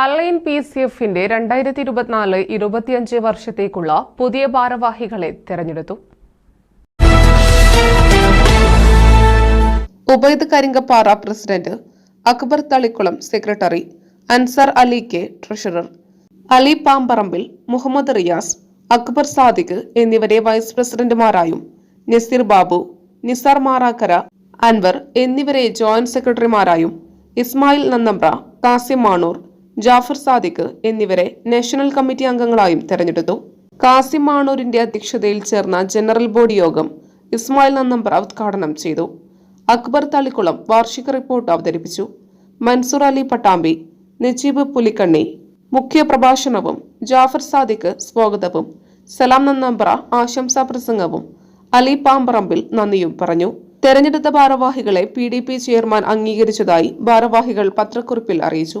Align P C എഫിന്റെ രണ്ടായിരത്തി ഇരുപത്തിനാല് ഇരുപത്തിയഞ്ച് വർഷത്തേക്കുള്ള പുതിയ ഭാരവാഹികളെ തെരഞ്ഞെടുത്തു. Ubaid Karinkappara president Akbar Thalikkulam secretary Ansar Ali K treasurer Ali Pamparambil Muhammad Riyas Akbar Sadiq എന്നിവരെ വൈസ് പ്രസിഡന്റുമാരായും നസീർ ബാബു നിസാർ മാറാക്കര അൻവർ എന്നിവരെ ജോയിന്റ് സെക്രട്ടറിമാരായും ഇസ്മായിൽ നന്നമ്പ്ര കാസിം മാണൂർ ജാഫർ സാദിഖ് എന്നിവരെ നാഷണൽ കമ്മിറ്റി അംഗങ്ങളായും തെരഞ്ഞെടുത്തു. കാസിം മാണൂരിന്റെ അധ്യക്ഷതയിൽ ചേർന്ന ജനറൽ ബോഡി യോഗം ഇസ്മായിൽ നന്നമ്പർ ഉദ്ഘാടനം ചെയ്തു. അക്ബർ തളിക്കുളം വാർഷിക റിപ്പോർട്ട് അവതരിപ്പിച്ചു. മൻസൂർ അലി പട്ടാമ്പി നജീബ് പുലിക്കണ്ണി മുഖ്യ പ്രഭാഷണവും ജാഫർ സാദിഖ് സ്വാഗതവും സലാം നന്നമ്പ്ര ആശംസാ പ്രസംഗവും അലി പാമ്പറമ്പിൽ നന്ദിയും പറഞ്ഞു. തെരഞ്ഞെടുത്ത ഭാരവാഹികളെ പി ചെയർമാൻ അംഗീകരിച്ചതായി ഭാരവാഹികൾ പത്രക്കുറിപ്പിൽ അറിയിച്ചു.